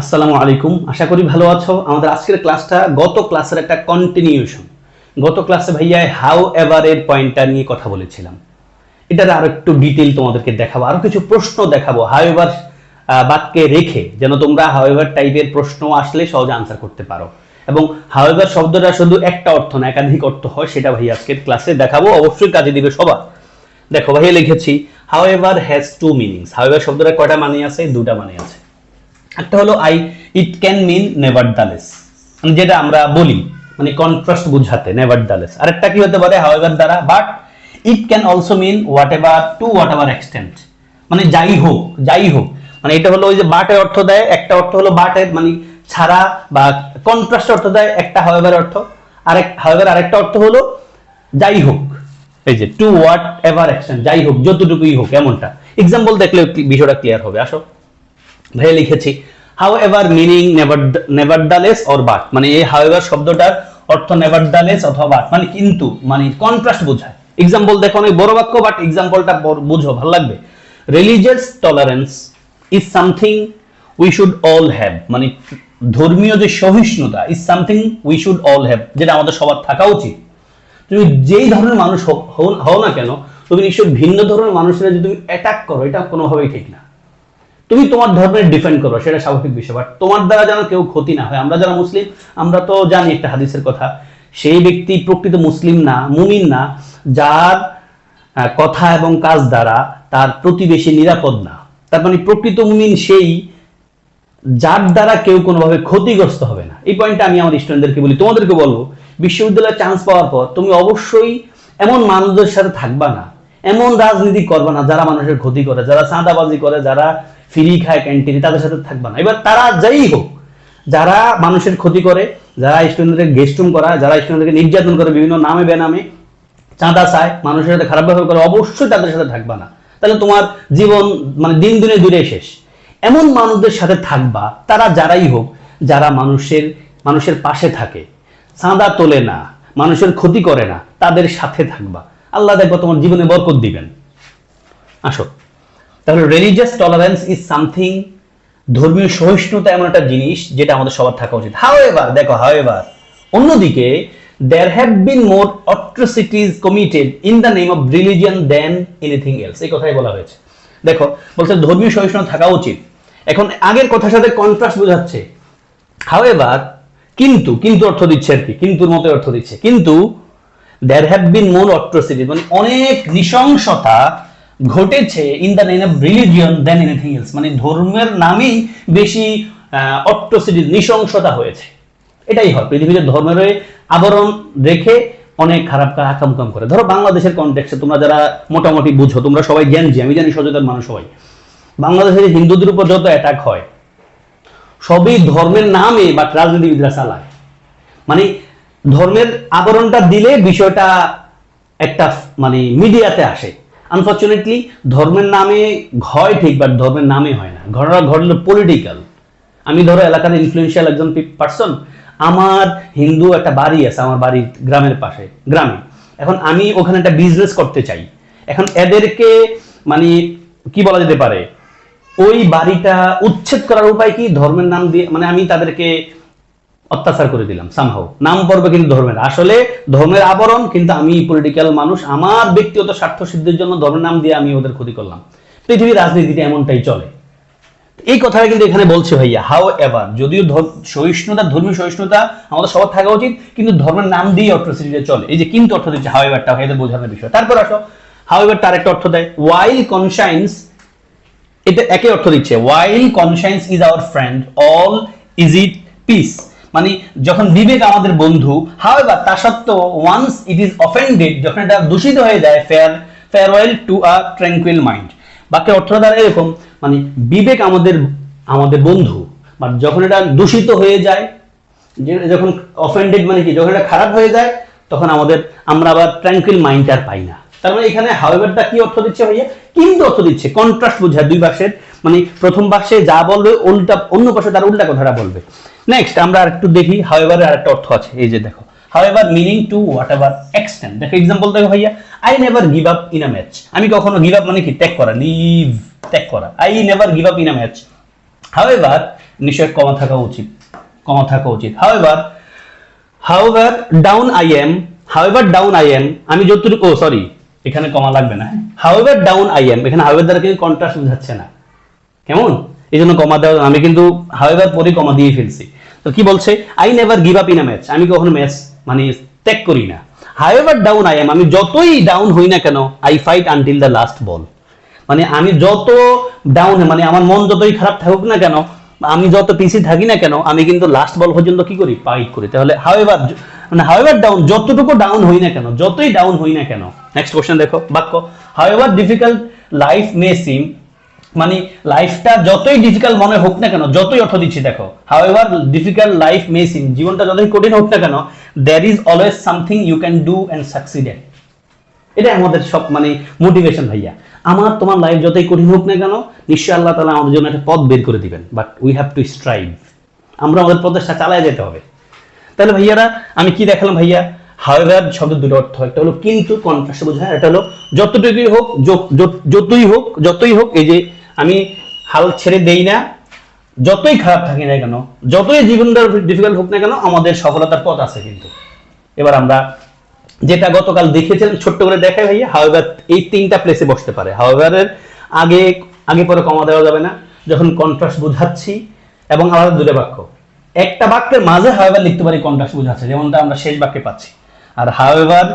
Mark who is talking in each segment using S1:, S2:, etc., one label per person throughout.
S1: আসসালামু আলাইকুম। আশা করি ভালো আছো। আমাদের আজকের ক্লাসটা গত ক্লাসের একটা কন্টিনিউশন গত ক্লাসে ভাইয়া হাউ এভার এর পয়েন্টটা নিয়ে কথা বলেছিলাম। এটার আরও একটু ডিটেল তোমাদেরকে দেখাবো। আরও কিছু প্রশ্ন দেখাবো। হাউ এভার বাক্যে রেখে যেন তোমরা হাউ এভার টাইপের প্রশ্ন আসলে সহজে আনসার করতে পারো। এবং হাউ এভার শব্দটা শুধু একটা অর্থ না, একাধিক অর্থ হয়, সেটা ভাই আজকের ক্লাসে দেখাবো। অবশ্যই কাজে দিবে সবার। দেখো, ভাইয়া লিখেছি however has two meanings however শব্দটা কয়টা মানে আছে? দুটা মানে আছে। একটা হলো I it can mean nevertheless যেটা আমরা বলি মানে কন্ট্রাস্ট বুঝাতে নেভার দালেস আরেকটা কি হতে পারে হাওয়েভার দ্বারা? But it can also mean whatever to whatever extent মানে যাই হোক যাই হোক। মানে এটা হলো ওই যে বাটের অর্থ দেয়, একটা অর্থ হলো বাটের মানে ছাড়া বা কন্ট্রাস্ট অর্থ দেয়, একটা হাওয়েভার অর্থ। আরেক হাওয়েভার আরেকটা অর্থ হলো যাই হোক। এই যে টু হোয়াট এভার এক্সটেন্ট যাই হোক, যতটুকুই হোক, এমনটা। এক্সাম্পল দেখলে বিষয়টা ক্লিয়ার হবে, আসো। ভাইয়া লিখেছি however meaning never nevertheless or but মানে এই হাউ এভার শব্দটার অর্থ নেভারডালেস অথবা বাট মানে কিন্তু মানে কন্ট্রাস্ট বোঝায়। এক্সাম্পল দেখো, অনেক বড় বাক্য বাট এক্সাম্পলটা বুঝো, ভালো লাগবে। Religious tolerance is something we should all have মানে ধর্মীয় যে সহিষ্ণুতা is something we should all have যেটা আমাদের সবার থাকা উচিত। তুমি যেই ধরনের মানুষ হও- না কেন, তুমি নিশ্চয় ভিন্ন ধরনের মানুষেরা যদি তুমি অ্যাটাক করো এটা কোনোভাবেই ঠিক না। তুমি তোমার ধর্মের ডিফেন্ড করো, সেটা স্বাভাবিক বিষয় বাট তোমার দ্বারা যেন কেউ ক্ষতি না হয়। আমরা যারা মুসলিম, আমরা তো জানি একটা হাদিসের কথা, সেই ব্যক্তি প্রকৃত মুসলিম না, মুমিন না, যার কথা এবং কাজ দ্বারা তার প্রতিবেশী নিরাপদ না। তার মানে প্রকৃত মুমিন সেই, যার দ্বারা কেউ কোনোভাবে ক্ষতিগ্রস্ত হবে না। এই পয়েন্টটা আমি আমার স্টুডেন্টদেরকে বলি, তোমাদেরকে বলব, বিশ্ববিদ্যালয়ে চান্স পাওয়ার পর তুমি অবশ্যই এমন মানুষদের সাথে থাকবা না, এমন রাজনীতি করবা না যারা মানুষের ক্ষতি করে, যারা চাঁদাবাজি করে, যারা ফ্রি খায় ক্যান্টিনে তাদের সাথে থাকবা না। এবার তারা যাই হোক, যারা মানুষের ক্ষতি করে, যারা স্টুডেন্টদের গেস্টুম করা, যারা স্টুডেন্টদেরকে নির্যাতন করে, বিভিন্ন নামে বেনামে চাঁদা চায়, মানুষের সাথে খারাপ ব্যবহার করে, অবশ্যই তাদের সাথে থাকবা না। তাহলে তোমার জীবন মানে দিন দিনে দূরে শেষ। এমন মানুষদের সাথে থাকবা, তারা যারাই হোক, যারা মানুষের মানুষের পাশে থাকে, চাঁদা তোলে না, মানুষের ক্ষতি করে না, তাদের সাথে থাকবা। আল্লাহ দেখব তোমার জীবনে বরকত দিবেন। আসো। তাহলে রিলিজিয়াস টলারেন্স ইজ সামথিং ধর্মীয় সহিষ্ণুতা এমন একটা জিনিস যেটা আমাদের সবার থাকা উচিত। হাউ এভার দেখো এভার অন্যদিকে there have been more atrocities committed in the name of religion than anything else এই কথাই বলা হয়েছে। দেখো, বলছে ধর্মীয় সহিষ্ণুতা থাকা উচিত। এখন আগের কথার সাথে কন্ট্রাস্ট বোঝাচ্ছে। হাউ এভার কিন্তু কিন্তু অর্থ দিচ্ছে আর কি কিন্তুর মতো অর্থ দিচ্ছে। কিন্তু দেয়ার হ্যাভ বিন মোর অট্রোসিটি মানে অনেক নৃশংসতা ঘটেছে in the name of religion than anything else মানে ধর্মের নামেই বেশি অট্রোসিটি নৃশংসতা হয়েছে। এটাই হয়। পৃথিবীতে ধর্মের আবরণ রেখে অনেক খারাপ কাম কাম করে। ধরো বাংলাদেশের কনটেক্সটে তোমরা যারা মোটামুটি বুঝো, তোমরা সবাই জ্ঞানজি আমি জানি সচেতন মানুষ সবাই। বাংলাদেশের হিন্দুদের উপর যত অ্যাটাক হয়, সবই ধর্মের নামে বা রাজনীতিবিদরা চালায়। মানে ধর্মের আবরণটা দিলে বিষয়টা একটা মানে মিডিয়াতে আসে। আনফর্চুনেটলি ধর্মের নামে হয় ঠিক বাট ধর্মের নামে হয় না। ঘটনা ঘটলো পলিটিক্যাল আমি ধরো এলাকার ইনফ্লুয়েন্সিয়াল একজন পার্সন আমার হিন্দু একটা বাড়ি আছে, আমার বাড়ির গ্রামের পাশে, গ্রামে। এখন আমি ওখানে একটা বিজনেস করতে চাই। এখন এদেরকে মানে কি বলা যেতে পারে? ওই বাড়িটা উচ্ছেদ করার উপায় কি? ধর্মের নাম দিয়ে মানে আমি তাদেরকে অত্যাচার করে দিলাম সামহাও নাম পড়বে কিন্তু ধর্মের। আসলে ধর্মের আবরণ, কিন্তু আমি পলিটিক্যাল মানুষ, আমার ব্যক্তিগত স্বার্থ সিদ্ধির জন্য ধর্মের নাম দিয়ে আমি ওদের ক্ষতি করলাম। পৃথিবীর রাজনীতিতে এমনটাই চলে। এই কথাটা কিন্তু এখানে বলছে ভাইয়া হাও এভার যদিও সহিষ্ণুতা, ধর্মীয় সহিষ্ণুতা আমাদের সবার থাকা উচিত, কিন্তু ধর্মের নাম দিয়ে অট্রোসিটিতে চলে। এই যে কিন্তু অর্থ দিচ্ছে হাউ এভারটা ভাইয়াদের বোঝানোর বিষয়। তারপর আসো হাও এভার তার একটা অর্থ দেয় ওয়াইল কনসাইন্স এটা একে অর্থ দিচ্ছে while conscience is our friend all is at peace মানে যখন বিবেক আমাদের বন্ধু হাওয়েভার তা সত্ত্বেও ওয়ান্স ইট ইজ অফেন্ডেড যখন এটা দূষিত হয়ে যায় fair farewell to a tranquil mind বাক্যের অর্থ দ্বারা এরকম মানে বিবেক আমাদের আমাদের বন্ধু। বাট যখন এটা দূষিত হয়ে যায় যখন অফেন্ডেড মানে কি, যখন এটা খারাপ হয়ে যায়, তখন আমাদের, আমরা আবার ট্র্যাঙ্কুইল মাইন্ড আর পাই না। তার মানে এখানে হাওয়েভারটা কি অর্থ দিচ্ছে ভাইয়া? কিন্তু অর্থ দিচ্ছে। কন্ট্রাস্ট বোঝায় দুই পাশের মানে প্রথম পাশে যা বলবে, উল্টা, অন্য পাশে তার উল্টা কথাটা বলবে। নেক্সট আমরা আর একটু দেখি হাওয়েভারের আর একটা অর্থ আছে। এই যে দেখো however meaning to whatever extent দেখো এক্সাম্পল দেখো ভাইয়া। I never give up in a match আমি কখনো গিভ আপ মানে কি? ত্যাগ করা লিভ ত্যাগ করা। I never give up in a match however নিশ্চয় কমা থাকা উচিত। কমা থাকা উচিত। However however down I am however down I am আমি যতটুকু, ও সরি এখানে কমা লাগবে না। হাউএভার ডাউন আই এম এখানে হাউএভার দ্বারা কিন্তু কন্ট্রাস্ট বোঝাচ্ছে না। কেমন? এই জন্য কমা দেওয়া আমি কিন্তু হাউএভার পরে কমা দিয়ে ফেলছি। তো কি বলছে? I never give up in a match আমি কখনো ম্যাচ মানে ত্যাগ করি না। হাউএভার ডাউন আই এম আমি যতই ডাউন হই না কেন I fight until the last ball মানে আমি যত ডাউন মানে আমার মন যতই খারাপ থাকুক না কেন, আমি যত পিছিয়ে থাকি না কেন, আমি কিন্তু লাস্ট বল পর্যন্ত কি করি? ফাইট করি। তাহলে হাউএভার মানে হাউএভার ডাউন যতটুকু ডাউন হই না কেন, যতই ডাউন হই না কেন নেক্সট কোশ্চেন দেখো, বাক্য however difficult life may seem মানে লাইফটা যতই ডিফিকাল্ট মনে হোক না কেন, যতই অর্থ দিচ্ছি দেখো however difficult life may seem জীবনটা যতই কঠিন হোক না কেন there is always something you can do and succeed at আমাদের সব মানে মোটিভেশন ভাইয়া। আমার, তোমার লাইফ যতই কঠিন হোক না কেন, নিশ্চয় আল্লাহ তালা আমাদের জন্য একটা পথ বের করে দিবেন but we have to strive আমরা আমাদের প্রচেষ্টা চালায় যেতে হবে। তাহলে ভাইয়ারা, আমি কি দেখালাম ভাইয়া? হাওয়েভার শব্দ দুটো অর্থ, একটা হলো কিন্তু কন্ট্রাস্ট বোঝায় এটা হলো যতটুকুই হোক, যত- যত- যতই হোক যতই হোক, এই যে আমি হাল ছেড়ে দেই না, যতই খারাপ থাকি না কেন, যতই জীবনটা ডিফিকাল্ট হোক না কেন, আমাদের সফলতার পথ আছে কিন্তু। এবার আমরা যেটা গতকাল দেখেছিলাম, ছোট্ট করে দেখাই ভাইয়া হাওয়েভার এই তিনটা প্লেসে বসতে পারে। হাওয়েভারের আগে আগে পরে কমা দেওয়া যাবে না, যখন কন্ট্রাস্ট বোঝাচ্ছি, এবং আলাদা দুটো বাক্য। একটা বাক্যের মাঝে হাওয়েভার লিখতে পারি কন্ট্রাস্ট বোঝাচ্ছে যেমনটা আমরা শেষ বাক্যে পাচ্ছি। আর হাওয়েভার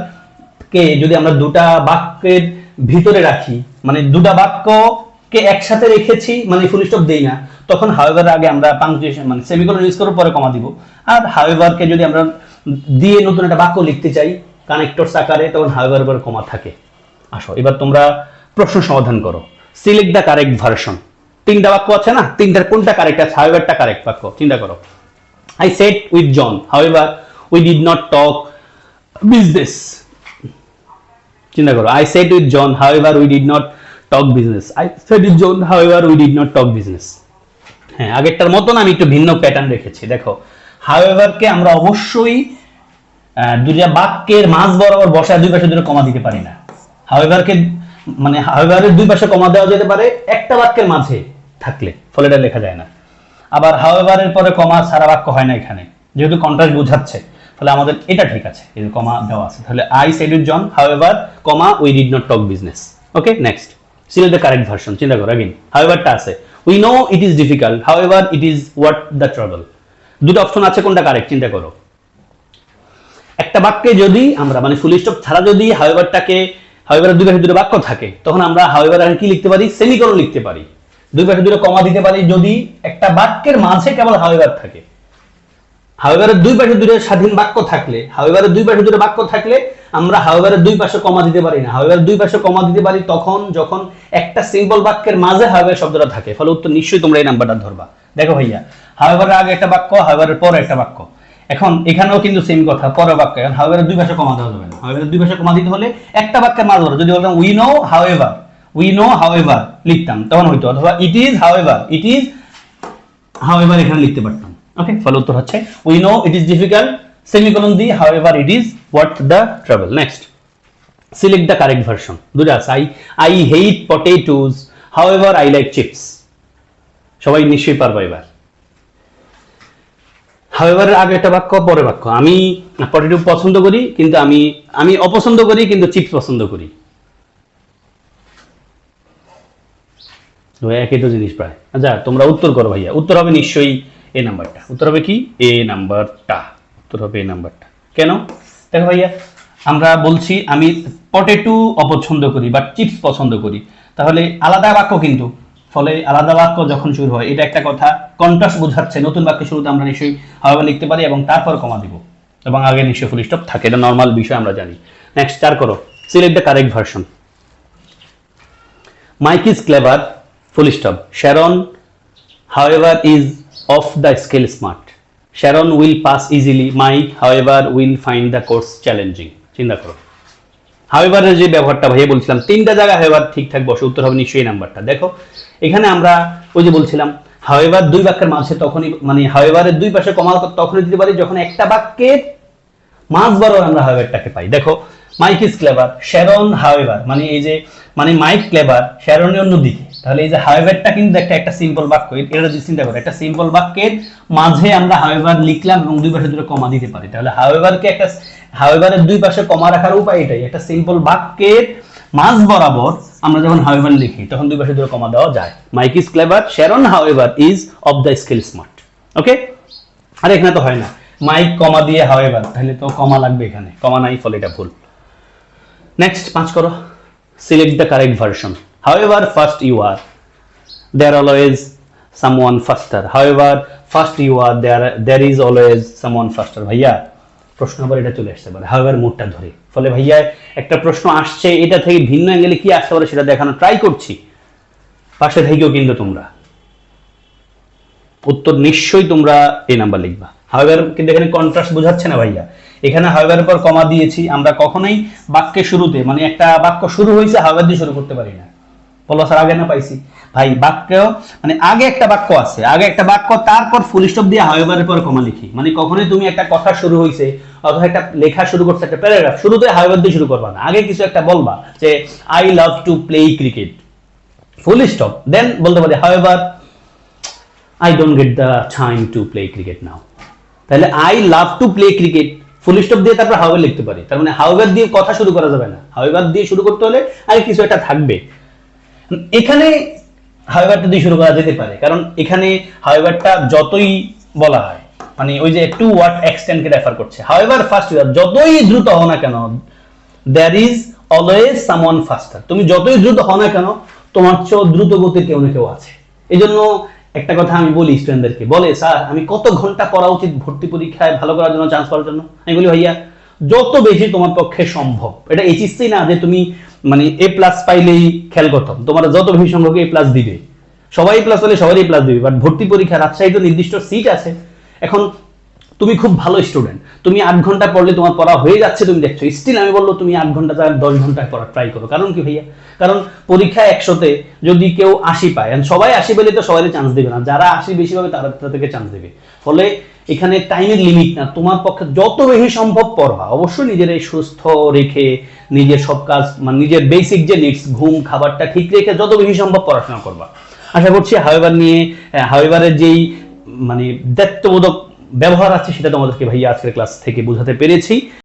S1: কে যদি আমরা দুটা বাক্যের ভিতরে রাখি মানে দুটা বাক্যকে একসাথে রেখেছি মানে ফুল স্টপ দেই না, তখন হাওয়েভার আগে আমরা পাংচুয়েশন মানে সেমিকোলন ইউজ করার পরে কমা দিব। আর হাওয়েভারকে যদি আমরা দিয়ে নতুন একটা বাক্য লিখতে চাই কানেক্টরস আকারে, তখন হাওয়েভার পরে কমা থাকে। আসো, এবার তোমরা প্রশ্ন সমাধান করো। সিলেক্ট দ্য কারেক্ট ভার্সন তিনটা বাক্য আছে না? তিনটার কোনটা কারেক্ট আছে? হাওয়েভারটা কারেক্ট বাক্য। চিন্তা করো। I sat with John. However, we did not talk business. চিন্তা করো I sat with John however we did not talk business I sat with John however we did not হ্যাঁ আগেরটার মতন আমি একটু ভিন্ন প্যাটার্ন রেখেছি। দেখো হাউএভারকে আমরা অবশ্যই দুইটা বাক্যের মাঝ বরাবর বসায় দুই পাশে দুটো কমা দিতে পারি না। হাউএভারকে মানে হাউএভারের দুই পাশে কমা দেওয়া যেতে পারে একটা বাক্যের মাঝে থাকলে। ফলে এটা লেখা যায় না। আবার হাউএভারের পরে কমা সারা বাক্য হয় না এখানে যেহেতু কন্ট্রাস্ট বোঝাচ্ছে তাহলে আমাদের এটা ঠিক আছে এই যে কমা দেওয়া আছে তাহলে I said with John however comma we did not talk business okay next select the correct version চিন্তা করো अगेन হাউএভারটা আছে we know it is difficult however it is what the trouble দুটো অপশন আছে কোনটা কারেক্ট চিন্তা করো একটা বাক্যে যদি আমরা মানে ফুল স্টপ ছাড়া যদি হাউএভারটাকে হাউএভারের দুই পাশে দুটো বাক্য থাকে তখন আমরা হাউএভার আর কি লিখতে পারি সেমিকোলন লিখতে পারি দুই পাশে দুটো কমা দিতে পারি যদি একটা বাক্যের মাঝে কেবল হাউএভার থাকে। হাউএভারের দুই পাশে দুটো স্বাধীন বাক্য থাকলে হাউএভারের দুই পাশে দুটো বাক্য থাকলে আমরা হাউএভারের দুই পাশে কমা দিতে পারি না। হাউএভারের দুই পাশে কমা দিতে পারি তখন যখন একটা সিম্পল বাক্যের মাঝে হাউএভার শব্দটা থাকে। ফলে উত্তর নিশ্চয়ই তোমরা এই নাম্বারটা ধরবা। দেখো ভাইয়া হাউএভারের আগে একটা বাক্য হাউএভারের পরে একটা বাক্য। এখন এখানেও কিন্তু সেম কথা পরে বাক্য। এখন হাউএভারের দুই পাশে কমা দেওয়া যাবে না। হাউএভারের দুই পাশে কমা দিতে হলে একটা বাক্যের মাঝে যদি বলতাম we know however we know however লিখতাম। তখন হইতো, অথবা it is however it is however এখানে লিখতে পারতাম। ওকে ফলে উত্তর হচ্ছে we know it is difficult semicolon the however it is what the travel next select the correct version দুটো আছে। I I hate potatoes however I like chips সবাই নিশ্চয়ই পারবে এবার। হাউএভারের আগে একটা বাক্য পরে বাক্য। আমি পটেটো পছন্দ করি, কিন্তু আমি আমি অপছন্দ করি, কিন্তু চিপস পছন্দ করি। একই তো জিনিস প্রায়। আচ্ছা তোমরা উত্তর করো ভাইয়া। উত্তর হবে নিশ্চয়ই এ নাম্বারটা। উত্তর হবে কি? এ নাম্বারটা। উত্তর হবে এ নাম্বারটা। কেন? দেখো ভাইয়া আমরা বলছি আমি পটেটো অপছন্দ করি বা চিপস পছন্দ করি। তাহলে আলাদা বাক্য কিন্তু। ফলে আলাদা বাক্য যখন শুরু হয় এটা একটা কথা কন্ট্রাস্ট বোঝাচ্ছে। নতুন বাক্য শুরুতে আমরা নিশ্চয়ই হাওয়া লিখতে পারি এবং তারপর কমা দিব। এবং আগে নিশ্চয়ই ফুল স্টপ থাকে এটা নর্মাল বিষয় আমরা জানি। নেক্সট চার করো। Select the correct version Mike is clever, full stop. Sharon, however, is of the scale smart Sharon will pass easily Mike, however, will find the course challenging চিন্তা করো। হাওয়েভারের যে ব্যবহারটা ভাইয়া বলছিলাম তিনটা জায়গায় হাওয়েভার ঠিকঠাক বসে উত্তর হবে নিশ্চয়ই নাম্বারটা দেখো এখানে আমরা ওই যে বলছিলাম হাওয়েভার দুই বাক্যের মাঝে তখনই মানে হাওয়েভারের দুই পাশে কমা তখনই দিতে পারি যখন একটা বাক্যের মাঝ বরাবর আমরা হাওয়েভারটাকে পাই। দেখো Mike is clever Sharon however মানে এই যে মানে মাইক ক্লেভার শ্যারনের অন্যদিকে। তাহলে এই যে হাওয়েভারটা কিন্তু একটা একটা সিম্পল বাক্য। এটা যদি চিন্তা করো, একটা সিম্পল বাক্যের মাঝে আমরা হাওয়েভার লিখলাম এবং দুই পাশে দুটো কমা দিতে পারি। তাহলে হাওয়েভারকে একটা হাওয়েভারের দুই পাশে কমা রাখার উপায় এটাই। একটা সিম্পল বাক্যের মাঝ বরাবর আমরা যখন হাওয়েভার লিখি, তখন দুই পাশে দুটো কমা দেওয়া যায়। Mike is clever Sharon however is of the skill smart okay আর এখানে তো হয় না। মাইক কমা দিয়ে হাওয়েভার তাহলে তো কমা লাগবে এখানে। কমা নাই, ফলে এটা ভুল। নেক্সট পাঁচ করো। Select the correct version however first you are there always someone faster. However, first you are, there there is always someone faster. ভাইয়া প্রশ্ন আবার এটা চলে আসতে পারে হাউএভার মুডটা ধরে। ফলে ভাইয়া, একটা প্রশ্ন আসছে, এটা থেকে ভিন্ন অ্যাঙ্গেলে কি আসতে পারে সেটা দেখানো ট্রাই করছি। পাশে থেকেও কিন্তু তোমরা। উত্তর নিশ্চয়ই তোমরা এই নাম্বার লিখবা। হাওয়েভার কিন্তু এখানে কন্ট্রাস্ট বোঝাচ্ছে না ভাইয়া। এখানে হাওয়েভারের পর কমা দিয়েছি। আমরা কখনোই বাক্যের শুরুতে মানে একটা বাক্য শুরু হয়েছে হাওয়েভার দিয়ে শুরু করতে পারি না। বলো স্যার আগে না পাইছি। ভাই, বাক্য মানে আগে একটা বাক্য আছে। আগে একটা বাক্য, তারপর ফুল দিয়ে পর কমা লিখি। মানে কখনোই তুমি একটা কথা শুরু হয়েছে অথবা একটা লেখা শুরু করছে, একটা প্যারাগ্রাফ শুরুতে দিয়ে শুরু করবা না। আগে কিছু একটা বলবা যে I love to play cricket full stop then বলতে পারি however I don't get the time to play cricket now তাহলে I love to play cricket full stop দিয়ে তারপর লিখতে পারি। তার মানে হাওয়েভার দিয়ে কথা শুরু করা যাবে না। হাওয়েভার দিয়ে শুরু করতে হলে আগে কিছু একটা থাকবে। এখানে হাওয়েভারটা দিয়ে শুরু করা যেতে পারে। কারণ এখানে হাওয়েভারটা যতই বলা হয় মানে ওই যে টু ওয়ার্ড এক্সটেন্ডকে রেফার করছে। হাওয়েভার ফার্স্ট যতই দ্রুত হও না কেন there is always someone faster তুমি যতই দ্রুত হও না কেন, তোমার চেয়েও দ্রুত গতির কেউ না কেউ আছে। এই জন্য একটা কথা আমি বলি স্টুডেন্টদেরকে বলে, স্যার, আমি কত ঘণ্টা পড়া উচিত ভর্তি পরীক্ষায় ভালো করার জন্য চান্স পাওয়ার জন্য? আমি বলি, ভাইয়া, যত বেশি তোমার পক্ষে সম্ভব। এটা এইচএসসি না যে তুমি মানে এ প্লাস পাইলেই খেয়াল করতাম তোমার যত বেশি সম্ভব এ প্লাস দিবে, সবাই প্লাস হলে সবারই প্লাস দিবে বাট ভর্তি পরীক্ষা রাজশাহী তো নির্দিষ্ট সিট আছে। এখন তুমি খুব ভালো স্টুডেন্ট তুমি আট ঘণ্টা পড়লে তোমার পড়া হয়ে যাচ্ছে, তুমি দেখছ। স্টিল আমি বলল তুমি আট ঘণ্টা যার দশ ঘন্টায় পড়া ট্রাই করো। কারণ কি ভাইয়া? কারণ পরীক্ষা একশোতে যদি কেউ আশি পায় সবাই আশি পেলে তো সবাই চান্স দেবে না। যারা আশি বেশি পাবে, তারা তাদেরকে চান্স দেবে। ফলে এখানে টাইমের লিমিট না, তোমার পক্ষে যত বেশি সম্ভব পড়বা। অবশ্যই নিজের এই সুস্থ রেখে নিজের সব কাজ মানে নিজের বেসিক যে নিডস ঘুম, খাবারটা ঠিক রেখে যত বেশি সম্ভব পড়াশোনা করবা। আশা করছি হাওয়েবার নিয়ে হাওয়েবারের যেই মানে দায়িত্ববোধক ব্যবহার আছে, সেটা তোমাদেরকে ভাইয়া আজকের ক্লাস থেকে বোঝাতে পেরেছি।